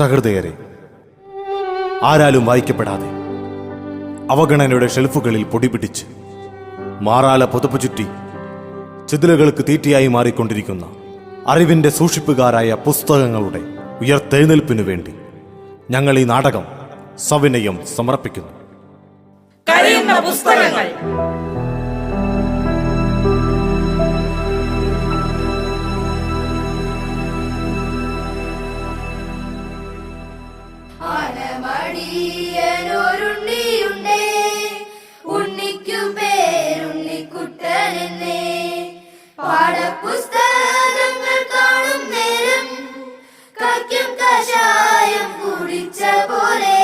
സഹൃദയരെ ആരാലും വായിക്കപ്പെടാതെ അവഗണനയുടെ ഷെൽഫുകളിൽ പൊടിപിടിച്ച് മാറാല പുതപ്പ് ചുറ്റി ചിതിലുകൾക്ക് തീറ്റയായി മാറിക്കൊണ്ടിരിക്കുന്ന അറിവിന്റെ സൂക്ഷിപ്പുകാരായ പുസ്തകങ്ങളുടെ ഉയർത്തെഴുന്നേൽപ്പിനു വേണ്ടി ഞങ്ങൾ ഈ നാടകം സവിനയം സമർപ്പിക്കുന്നു. പുസ്തകങ്ങൾ ആനമടിയനൊരുണ്ണിയുണ്ടേ ഉണ്ണിക്കു പേരുണ്ണിക്കുട്ടനെന്നേ. പാഠപുസ്തകങ്ങൾ കാണും നേരം കയ്ക്കും കഷായം കുടിച്ച പോലെ.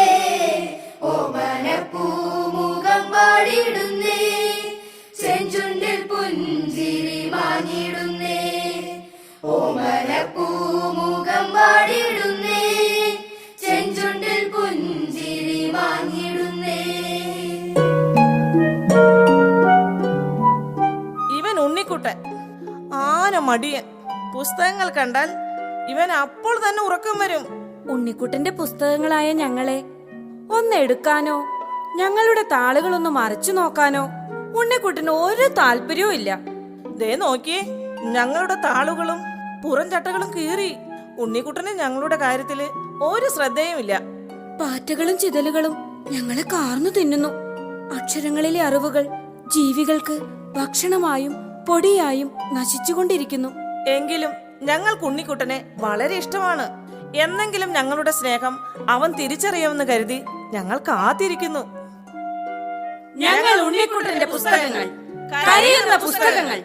പുഞ്ചിരി പൂമുഖം ആന മടിയൻ പുസ്തകങ്ങൾ കണ്ടാൽ ഇവൻ അപ്പോൾ തന്നെ ഉറക്കം വരും. ഉണ്ണിക്കുട്ടന്റെ പുസ്തകങ്ങളായ ഞങ്ങളെ ഒന്ന് എടുക്കാനോ ഞങ്ങളുടെ താളുകളൊന്ന് മറിച്ചു നോക്കാനോ ഉണ്ണിക്കുട്ടന് ഒരു താല്പര്യവും ഇല്ല. ദേ നോക്കിയേ ഞങ്ങളുടെ താളുകളും പുറം ചട്ടകളും കീറി. ഉണ്ണിക്കുട്ടന് ഞങ്ങളുടെ കാര്യത്തിൽ ഒരു ശ്രദ്ധയുമില്ല പാറ്റകളും ചിതലുകളും ഞങ്ങളെ കാർന്നു തിന്നുന്നു. അക്ഷരങ്ങളിലെ അറിവുകൾ ജീവികൾക്ക് ഭക്ഷണമായും പൊടിയായും നശിച്ചുകൊണ്ടിരിക്കുന്നു. എങ്കിലും ഞങ്ങൾക്ക് ഉണ്ണിക്കുട്ടനെ വളരെ ഇഷ്ടമാണ്. എന്നെങ്കിലും ഞങ്ങളുടെ സ്നേഹം അവൻ തിരിച്ചറിയുമെന്ന് കരുതി ഞങ്ങൾ കാത്തിരിക്കുന്നു. ഞങ്ങൾ ഉണ്ണിക്കുട്ടന്റെ പുസ്തകങ്ങൾ കരയുന്ന പുസ്തകങ്ങൾ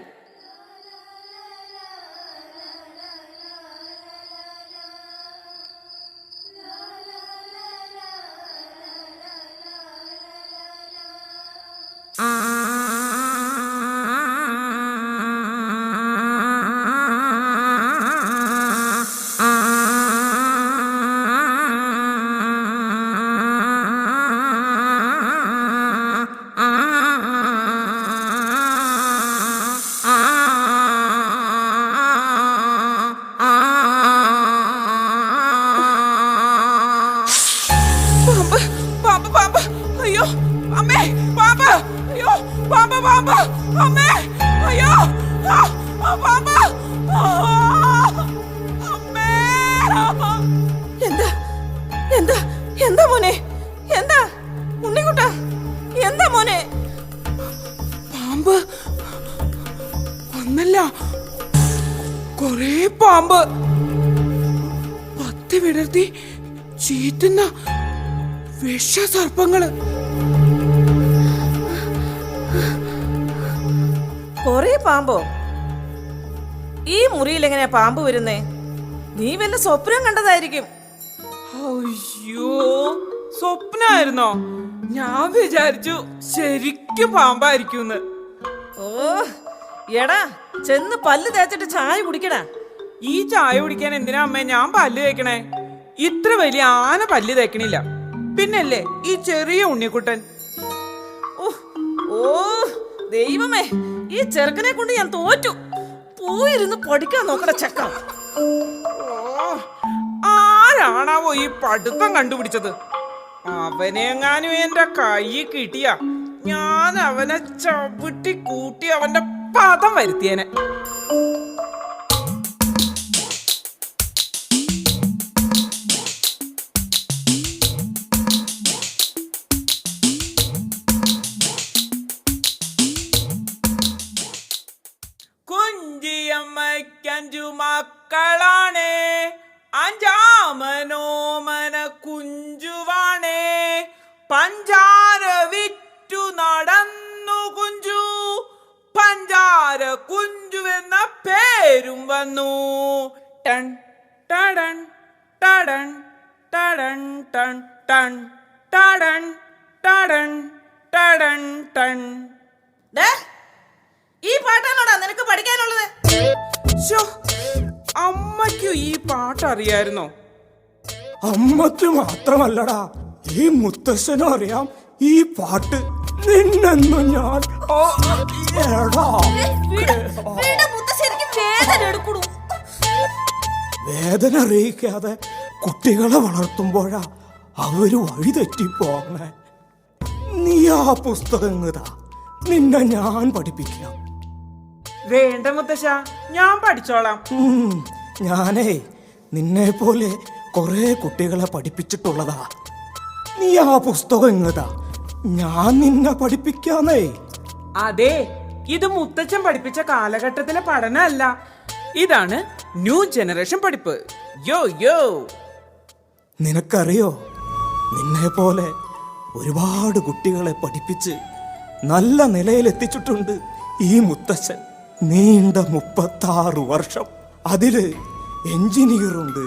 ചീറ്റുന്ന ചീറ്റുന്ന വിഷസർപ്പങ്ങൾ. കൊറേ പാമ്പോ? ഈ മുറിയിൽ എങ്ങനെയാ പാമ്പ് വരുന്നേ? നീ വല്ല സ്വപ്നം കണ്ടതായിരിക്കും. അയ്യോ സ്വപ്നായിരുന്നോ? ഞാൻ വിചാരിച്ചു ശരിക്കും പാമ്പായിരിക്കും ഓ എടാ ചെന്ന് പല്ല് തേച്ചിട്ട് ചായ കുടിക്കടാ. ഈ ചായ കുടിക്കാൻ എന്തിനാ അമ്മേ? ഞാൻ പല്ല് തേക്കണേ. ഇത്ര വലിയ ആന പല്ല് തേക്കണില്ല. പിന്നല്ലേ ഈ ചെറിയ ഉണ്ണിക്കുട്ടൻ? ഓ ദൈവമേ ഈ ചെറുക്കനെ കൊണ്ട് ഞാൻ തോറ്റു. പോയിരുന്ന് പഠിക്കാൻ നോക്കട ചെക്ക. ആരാണാവോ ഈ പഠിത്തം കണ്ടുപിടിച്ചത്? അവനെങ്ങാനും എന്റെ കൈ കിട്ടിയ ഞാൻ അവനെ ചവിട്ടി കൂട്ടി അവന്റെ പദം വരുത്തിയേനെ. കുഞ്ചിയമ്മയ്ക്കഞ്ചു മക്കളാണേ. അഞ്ചാമനോമന കുഞ്ചുവാണേ. പഞ്ചാര വിറ്റു നടന്നു കുഞ്ചു. പഞ്ചാര കുഞ്ചു എന്ന പേരും വന്നു. ടൺ ടടൺ ടടൺ ടടൺ ടൺ ടൺ ടടൺ ടടൺ ടടൺ ടൺ. ഈ പാട്ടാണോടാ നിനക്ക് പഠിക്കാനുള്ളത്? അമ്മയ്ക്കും ഈ പാട്ട് അറിയായിരുന്നോ അമ്മയ്ക്ക് മാത്രമല്ലടാ ഈ മുത്തശ്ശനും അറിയാം ഈ പാട്ട് നിന്നെന്നു ഞാൻ വേദന അറിയിക്കാതെ കുട്ടികളെ വളർത്തുമ്പോഴാ അവർ വഴി തെറ്റിപ്പോകണേ നീ ആ പുസ്തകങ്ങതാ നിന്നെ ഞാൻ പഠിപ്പിക്കാം. വേണ്ട മുത്തശ്ശ ഞാൻ പഠിച്ചോളാം. ഞാനേ നിന്നെ പോലെ കുറെ കുട്ടികളെ പഠിപ്പിച്ചിട്ടുള്ളതാ. നീ ആ പുസ്തകം ഇങ്ങതാ. ഞാൻ നിന്നെ പഠിപ്പിക്കാന്നേ. അതെ ഇത് മുത്തച്ഛൻ പഠിപ്പിച്ച കാലഘട്ടത്തിലെ പഠനമല്ല. ഇതാണ് ന്യൂ ജനറേഷൻ പഠിപ്പ്. യോ യോ. നിനക്കറിയോ? നിന്നെ പോലെ ഒരുപാട് കുട്ടികളെ പഠിപ്പിച്ച് നല്ല നിലയിലെത്തിച്ചിട്ടുണ്ട് ഈ മുത്തച്ഛൻ. നീണ്ട മുപ്പത്താറ് വർഷം. അതിൽ എഞ്ചിനീയറുണ്ട്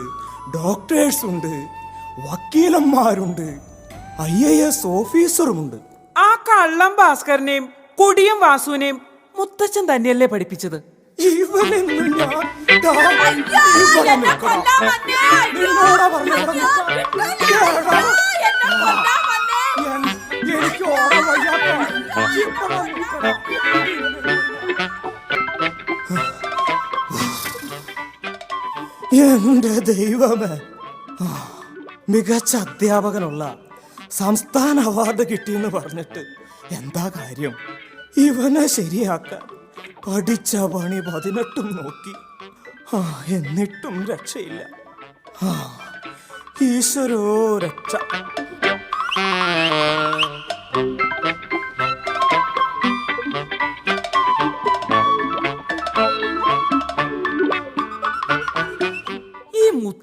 ഡോക്ടേഴ്സ് ഉണ്ട് വക്കീലന്മാരുണ്ട് ഐ എ എസ് ഓഫീസറുമുണ്ട്. ആ കള്ളം ഭാസ്കരനെയും കൊടിയം വാസുവിനെയും മുത്തച്ഛൻ തന്നെയല്ലേ പഠിപ്പിച്ചത്? ഇവനെന്ന് ഞാൻ എന്റെ ദൈവമേ. മികച്ച അധ്യാപകനുള്ള സംസ്ഥാന അവാർഡ് കിട്ടിയെന്ന് പറഞ്ഞിട്ട് എന്താ കാര്യം? ഇവനെ ശരിയാക്കാൻ പഠിച്ച പണി പതിനെട്ടും നോക്കി. എന്നിട്ടും രക്ഷയില്ല. ഈശ്വരോ രക്ഷ.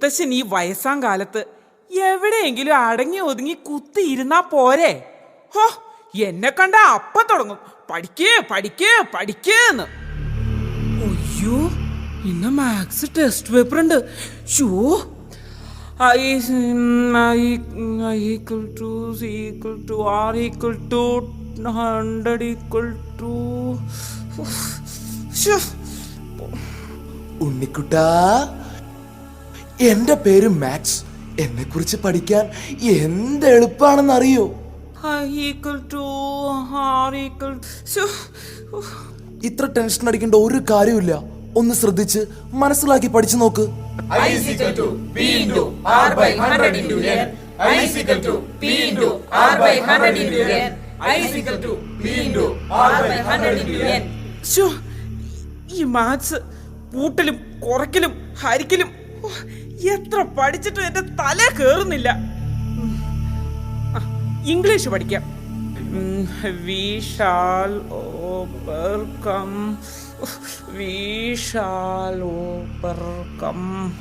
മുത്തശ്ശൻ ഈ വയസ്സാം കാലത്ത് എവിടെയെങ്കിലും അടങ്ങി ഒതുങ്ങി കുത്തിയിരുന്നാ പോരെ? ഹോ എന്നെ കണ്ട അപ്പ തുടങ്ങും. പഠിക്കേ പഠിക്കേ പഠിക്കേന്ന്. അയ്യോ ഇന്ന് മാത്സ് ടെസ്റ്റ് പേപ്പർ ഉണ്ട്. ഷോ ഉണ്ണിക്കുട്ടാ. എന്റെ പേര് മാക്സ് എന്നെ കുറിച്ച് പഠിക്കാൻ എന്ത് എളുപ്പാണെന്ന് അറിയോ ഇത്ര ടെൻഷൻ അടിക്കേണ്ട ഒരു കാര്യമില്ല ഒന്ന് ശ്രദ്ധിച്ച് മനസ്സിലാക്കി പഠിച്ചു നോക്ക്. ഈ മാത്സ് കൂട്ടലും കുറയ്ക്കലും ഹരിക്കലും എത്ര പഠിച്ചിട്ടും എന്റെ തല കേറുന്നില്ല. ഇംഗ്ലീഷ് പഠിക്കാം. We shall overcome we shall overcome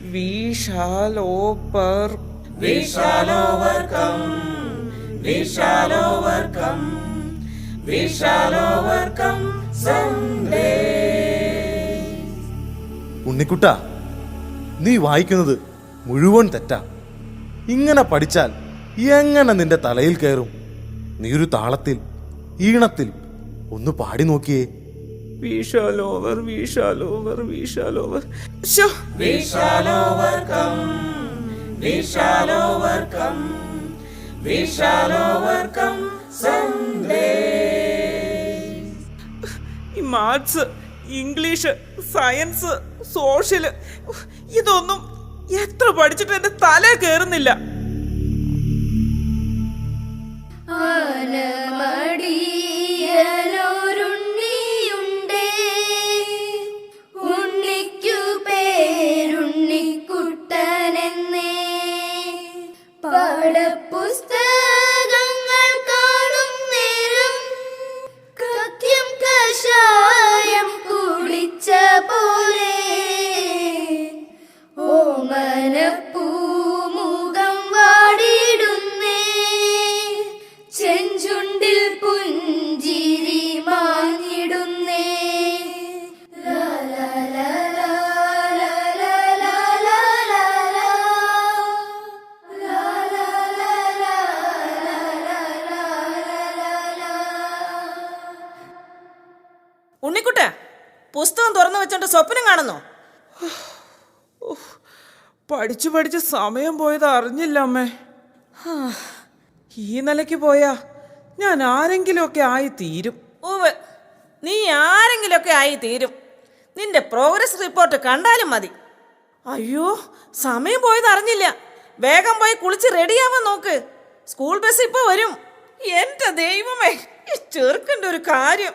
we shall over we shall overcome. We shall overcome. We shall overcome. Unnikutta നീ വായിക്കുന്നത് മുഴുവൻ തെറ്റാ. ഇങ്ങനെ പഠിച്ചാൽ എങ്ങനെ നിന്റെ തലയിൽ കയറും? നീ ഒരു താളത്തിൽ ഈണത്തിൽ ഒന്ന് പാടി നോക്കിയേ. We shall over we shall over we shall over. We shall overcome we shall overcome we shall overcome Sunday ഈ മാത്സ് ഇംഗ്ലീഷ് സയൻസ് സോഷ്യൽ ഇതൊന്നും എത്ര പഠിച്ചിട്ട് എന്റെ തല കേറുന്നില്ല. കാണുന്നോ പഠിച്ചു പഠിച്ച് സമയം പോയത് അറിഞ്ഞില്ല അമ്മേ. ഈ നിലയ്ക്ക് പോയാ ഞാൻ ആരെങ്കിലുമൊക്കെ ആയി തീരും. ഓവ് നീ ആരെങ്കിലുമൊക്കെ ആയി തീരും. നിന്റെ പ്രോഗ്രസ് റിപ്പോർട്ട് കണ്ടാലും മതി. അയ്യോ. സമയം പോയത് അറിഞ്ഞില്ല. വേഗം പോയി കുളിച്ച് റെഡിയാവാൻ നോക്ക്. സ്കൂൾ ബസ് ഇപ്പൊ വരും. എന്റെ ദൈവമേ ഈ ചെറുക്കന്റെ ഒരു കാര്യം.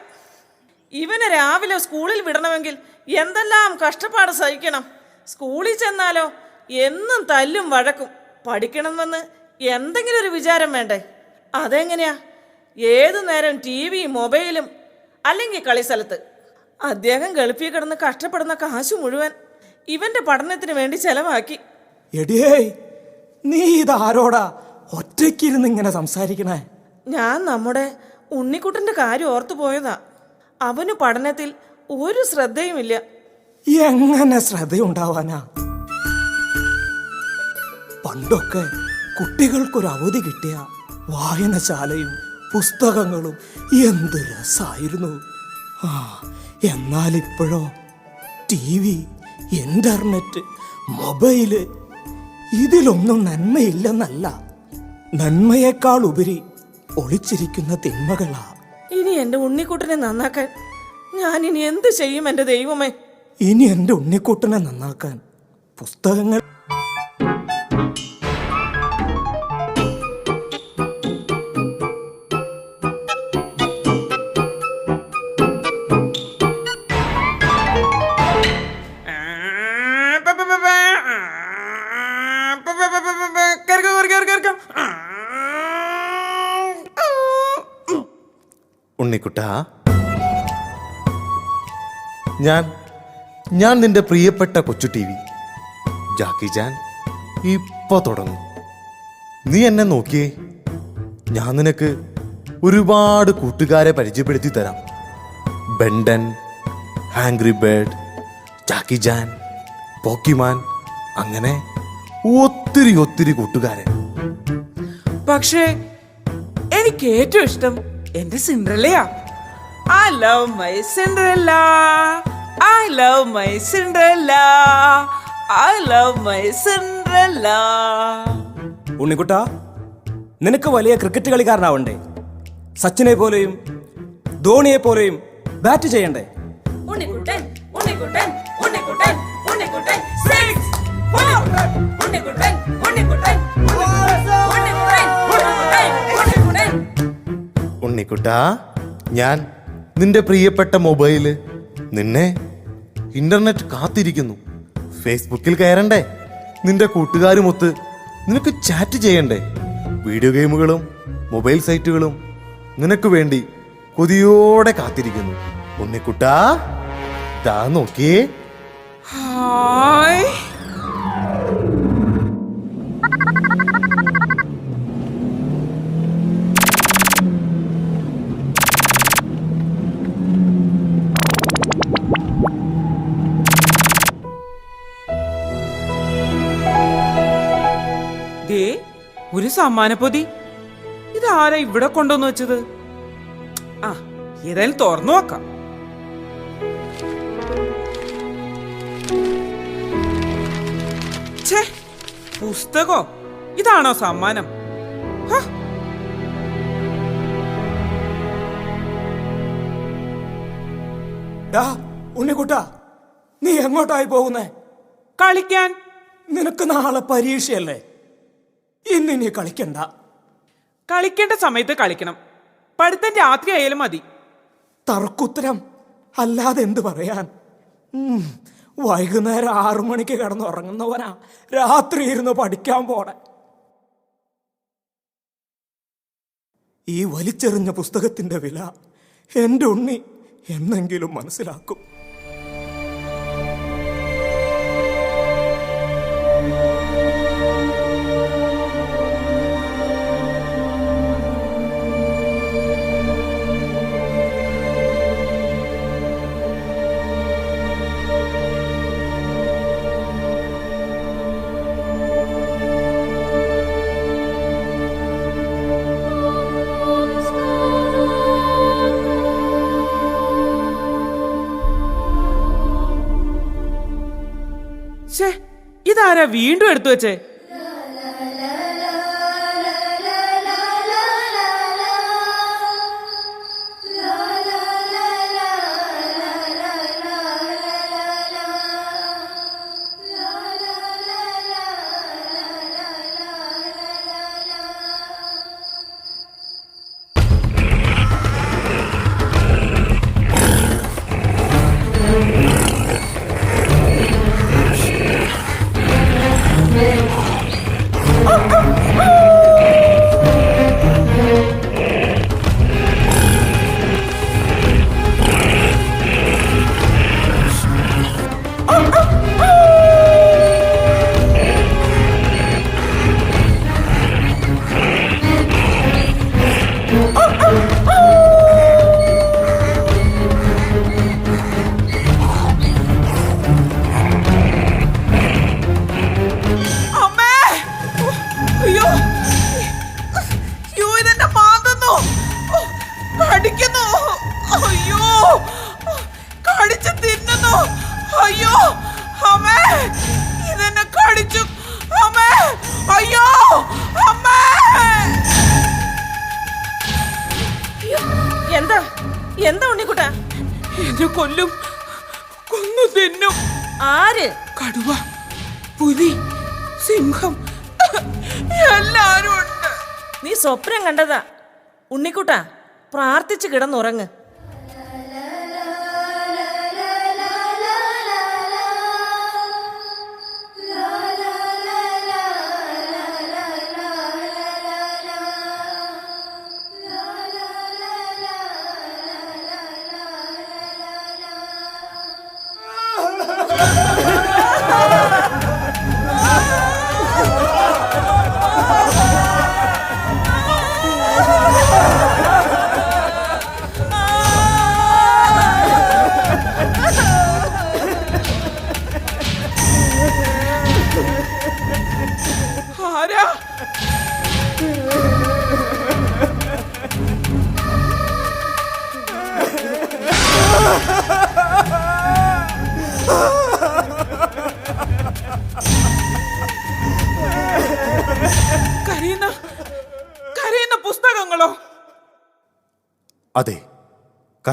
ഇവനെ രാവിലെ സ്കൂളിൽ വിടണമെങ്കിൽ എന്തെല്ലാം കഷ്ടപ്പാട് സഹിക്കണം. സ്കൂളിൽ ചെന്നാലോ എന്നും തല്ലും വഴക്കും. പഠിക്കണമെന്ന് എന്തെങ്കിലും ഒരു വിചാരം വേണ്ടേ? അതെങ്ങനെയാ? ഏതു നേരം ടി വിയും മൊബൈലും അല്ലെങ്കിൽ കളിസ്ഥലത്ത് അദ്ദേഹം ഗൾഫിൽ കിടന്ന് കഷ്ടപ്പെടുന്ന കാശു മുഴുവൻ ഇവന്റെ പഠനത്തിന് വേണ്ടി ചെലവാക്കി. എടിയേ നീ ഇതാരോടാ ഒറ്റയ്ക്കിരുന്ന് ഇങ്ങനെ സംസാരിക്കണേ? ഞാൻ നമ്മുടെ ഉണ്ണിക്കുട്ടന്റെ കാര്യം ഓർത്തു പോയതാ അവന് പഠനത്തിൽ ഒരു ശ്രദ്ധയുമില്ല. എങ്ങനെ ശ്രദ്ധയുണ്ടാവാനാ? പണ്ടൊക്കെ കുട്ടികൾക്കൊരു അവധി കിട്ടിയ വായനശാലയും പുസ്തകങ്ങളും എന്ത് രസായിരുന്നു. ആ എന്നാൽ ഇപ്പോഴോ ടി വി ഇന്റർനെറ്റ് മൊബൈൽ ഇതിലൊന്നും നന്മയില്ലെന്നല്ല. നന്മയേക്കാൾ ഉപരി ഒളിച്ചിരിക്കുന്ന തിന്മകളാ. ഇനി എന്റെ ഉണ്ണിക്കുട്ടനെ നന്നാക്കാൻ ഞാൻ ഇനി എന്ത് ചെയ്യും എന്റെ ദൈവമേ? ഇനി എന്റെ ഉണ്ണിക്കൂട്ടനെ നന്നാക്കാൻ പുസ്തകങ്ങൾ ഉണ്ണിക്കുട്ട ഞാൻ ഞാൻ നിന്റെ പ്രിയപ്പെട്ട കൊച്ചു ടി വി. ജാക്കി ജാൻ ഇപ്പൊ തുടങ്ങും. നീ എന്നെ നോക്കിയേ? ഞാൻ നിനക്ക് ഒരുപാട് കൂട്ടുകാരെ പരിചയപ്പെടുത്തി തരാം. Ben ten angry bird Jackie Chan Pokemon അങ്ങനെ ഒത്തിരി ഒത്തിരി കൂട്ടുകാരെ. പക്ഷേ എനിക്ക് ഏറ്റവും ഇഷ്ടം എന്റെ സിൻഡ്രല്ലയാ I love my Cinderella I love my Cinderella I love my Cinderella Unnikutta നിനക്ക് വലിയ ക്രിക്കറ്റ് കളിക്കാരനാവണ്ടേ? സച്ചിനെ പോലെയും ധോണിയെ പോലെയും ബാറ്റ് ചെയ്യണ്ടേ? Unnikuttan Unnikuttan Unnikuttan Unnikuttan six four Unnikuttan Unnikuttan Unnikuttan Unnikuttan Unnikuttan. ഉണ്ണിക്കുട്ട ഞാൻ നിന്റെ പ്രിയപ്പെട്ട മൊബൈൽ നിന്നെ ഇന്റർനെറ്റ് കാത്തിരിക്കുന്നു. ഫേസ്ബുക്കിൽ കയറണ്ടേ? നിന്റെ കൂട്ടുകാരുമൊത്ത് നിനക്ക് ചാറ്റ് ചെയ്യണ്ടേ? വീഡിയോ ഗെയിമുകളും മൊബൈൽ സൈറ്റുകളും നിനക്ക് വേണ്ടി കൊതിയോടെ കാത്തിരിക്കുന്നു. ഉണ്ണിക്കുട്ടാ ദാ നോക്കിയേ. ഹായ്. സമ്മാനപ്പൊതി ഇതാരാ ഇവിടെ കൊണ്ടുവന്ന് വെച്ചത്? ആ ഏതായാലും തുറന്നു നോക്കാം. ഛേ പുസ്തകോ? ഇതാണോ സമ്മാനം? ഡാ ഉണ്ണിക്കുട്ട നീ എങ്ങോട്ടായി പോകുന്നേ? കളിക്കാൻ. നിനക്ക് നാളെ പരീക്ഷയല്ലേ? ഇന്ന് നീ കളിക്കണ്ട. കളിക്കേണ്ട സമയത്ത് കളിക്കണം. പഠിത്തം രാത്രി ആയാലും മതി. തർക്കുത്തരം. അല്ലാതെ എന്ത് പറയാൻ? ഉം, വൈകുന്നേരം ആറു മണിക്ക് കിടന്നുറങ്ങുന്നവനാ. രാത്രി ഇരുന്ന് പഠിക്കാൻ പോണെ. ഈ വലിച്ചെറിഞ്ഞ പുസ്തകത്തിന്റെ വില എന്റെ ഉണ്ണി എന്നെങ്കിലും മനസ്സിലാക്കും. ഇതാരാ വീണ്ടും എടുത്തു വെച്ചേ കൊല്ലും. കൊന്നു തിന്നും. ആര്? കടുവ പുലി സിംഹം. എല്ലാരും ഉണ്ട്. നീ സ്വപ്നം കണ്ടതാ. ഉണ്ണിക്കുട്ടാ പ്രാർത്ഥിച്ചു കിടന്നുറങ്ങ്.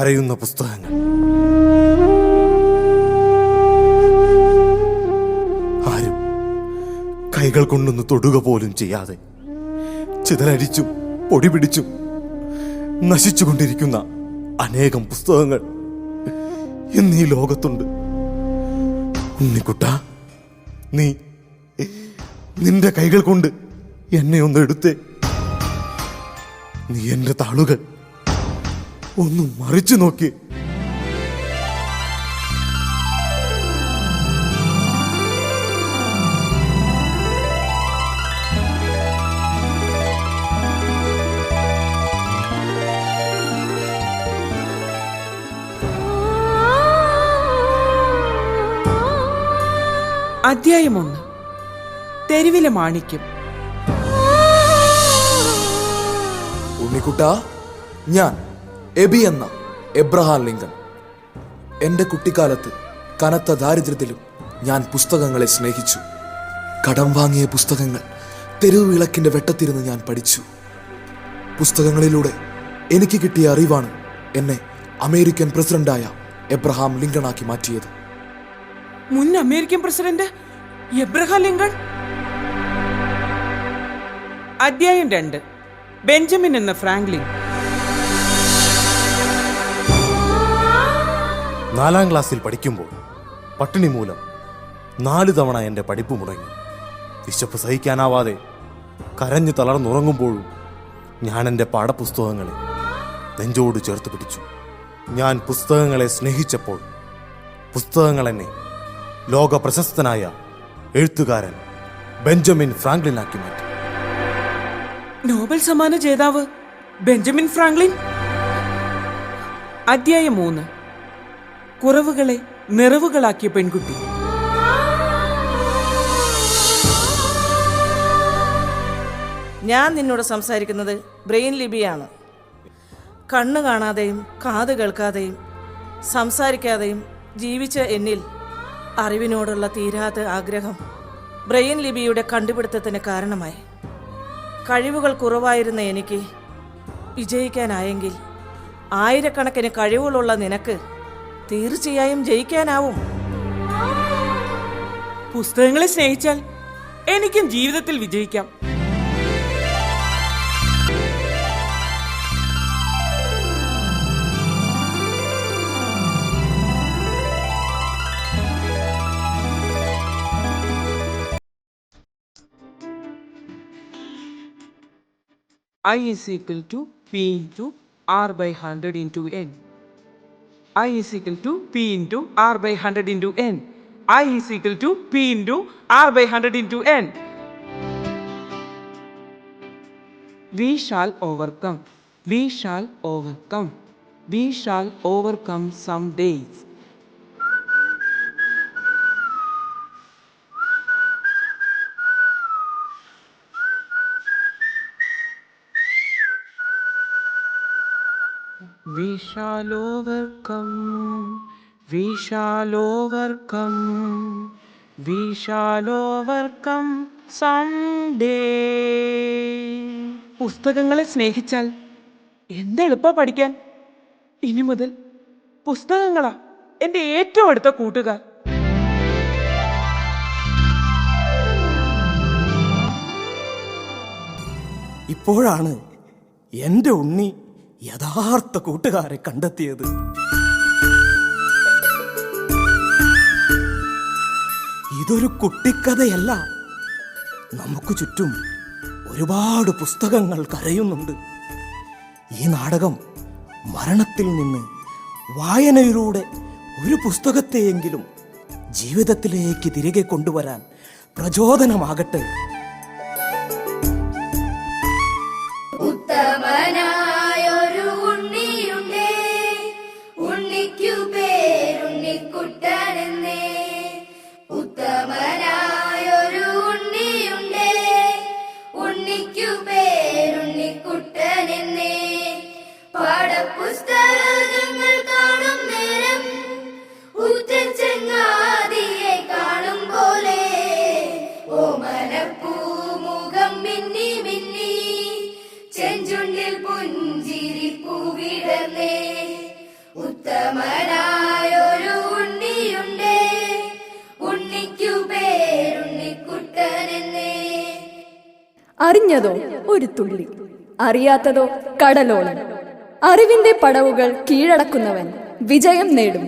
കരയുന്ന പുസ്തകങ്ങൾ. ആരും കൈകൾ കൊണ്ടൊന്ന് തൊടുക പോലും ചെയ്യാതെ ചിതലരിച്ചും പൊടി പിടിച്ചും നശിച്ചുകൊണ്ടിരിക്കുന്ന അനേകം പുസ്തകങ്ങൾ ഇന്ന് ഈ ലോകത്തുണ്ട്. ഉണ്ണിക്കുട്ട നീ നിന്റെ കൈകൾ കൊണ്ട് എന്നെ ഒന്ന് എടുത്തേ. നീ എന്റെ താളുകൾ ഒന്ന് മറിച്ചു നോക്കി. അധ്യായം ഒന്ന്. തെരുവിലെ മാണിക്യം. ഉണ്ണിക്കുട്ട ഞാൻ എബി എന്ന എബ്രഹാം ലിങ്കൺ എന്റെ കുട്ടിക്കാലത്ത് കനത്ത ദാരിദ്ര്യത്തിലും ഞാൻ പുസ്തകങ്ങളെ സ്നേഹിച്ചു. കടം വാങ്ങിയ പുസ്തകങ്ങൾ തെരുവ് വിളക്കിന്റെ വെട്ടത്തിരുന്ന് ഞാൻ പഠിച്ചു. പുസ്തകങ്ങളിലൂടെ എനിക്ക് കിട്ടിയ അറിവാണ് എന്നെ അമേരിക്കൻ പ്രസിഡന്റായ എബ്രഹാം ലിങ്കണാക്കി മാറ്റിയത്. മുൻ അമേരിക്കൻ പ്രസിഡന്റ് എബ്രഹാം ലിങ്കൺ? അധ്യായം രണ്ട്. ബെഞ്ചമിൻ എന്ന ഫ്രാങ്ക്ലിൻ. നാലാം ക്ലാസ്സിൽ പഠിക്കുമ്പോൾ പട്ടിണി മൂലം നാല് തവണ എന്റെ പഠിപ്പ് മുടങ്ങി. വിശപ്പ് സഹിക്കാനാവാതെ കരഞ്ഞു തളർന്നുറങ്ങുമ്പോഴും ഞാൻ എന്റെ പാഠപുസ്തകങ്ങളെ നെഞ്ചോട് ചേർത്ത് പിടിച്ചു. ഞാൻ പുസ്തകങ്ങളെ സ്നേഹിച്ചപ്പോൾ പുസ്തകങ്ങൾ എന്നെ ലോക പ്രശസ്തനായ എഴുത്തുകാരൻ ബെഞ്ചമിൻ ഫ്രാങ്ക്ലിൻ ആക്കി മാറ്റി. നോബൽ സമ്മാന ജേതാവ് ബെഞ്ചമിൻ ഫ്രാങ്ക്ലിൻ. അധ്യായം മൂന്ന്. കുറവുകളെ നിറവുകളാക്കിയ പെൺകുട്ടി. ഞാൻ നിന്നോട് സംസാരിക്കുന്നത് ബ്രെയിൻ ലിപിയാണ്. കണ്ണു കാണാതെയും കാത് കേൾക്കാതെയും സംസാരിക്കാതെയും ജീവിച്ച എന്നിൽ അറിവിനോടുള്ള തീരാത്ത ആഗ്രഹം ബ്രെയിൻ ലിപിയുടെ കണ്ടുപിടുത്തത്തിന് കാരണമായി. കഴിവുകൾ കുറവായിരുന്ന എനിക്ക് വിജയിക്കാനായെങ്കിൽ ആയിരക്കണക്കിന് കഴിവുകളുള്ള നിനക്ക് തീർച്ചയായും ജയിക്കാനാവും പുസ്തകങ്ങളെ സ്നേഹിച്ചാൽ എനിക്കും ജീവിതത്തിൽ വിജയിക്കാം I is equal to P into R by 100 into N. I is equal to P into R by 100 into N. I is equal to P into R by 100 into N. We shall overcome. We shall overcome. We shall overcome some days. We shall overcome വിശാലോവർക്കം overcome someday. പുസ്തകങ്ങളെ സ്നേഹിച്ചാൽ എന്തെളുപ്പ പഠിക്കാൻ ഇനി മുതൽ പുസ്തകങ്ങളാ എന്റെ ഏറ്റവും അടുത്ത കൂട്ടുകാർ ഇപ്പോഴാണ് എന്റെ ഉണ്ണി യഥാർത്ഥ കൂട്ടുകാരെ കണ്ടെത്തിയത്. ഇതൊരു കുട്ടിക്കഥയല്ല. നമുക്ക് ചുറ്റും ഒരുപാട് പുസ്തകങ്ങൾ കരയുന്നുണ്ട്. ഈ നാടകം മരണത്തിൽ നിന്ന് വായനയിലൂടെ ഒരു പുസ്തകത്തെയെങ്കിലും ജീവിതത്തിലേക്ക് തിരികെ കൊണ്ടുവരാൻ പ്രചോദനമാകട്ടെ ഉണ്ണിക്കു പേരുണ്ണിക്കുട്ടനെന്നേ. ഉത്തമനായൊരു ഉണ്ണിയുണ്ടേ. ഉണ്ണിക്കു പേരുണ്ണിക്കുട്ടനെന്നേ. പാഠപുസ്തകങ്ങൾ അറിഞ്ഞതോ ഒരു തുള്ളി. അറിയാത്തതോ കടലോളം. അറിവിന്റെ പടവുകൾ കീഴടക്കുന്നവൻ വിജയം നേടും.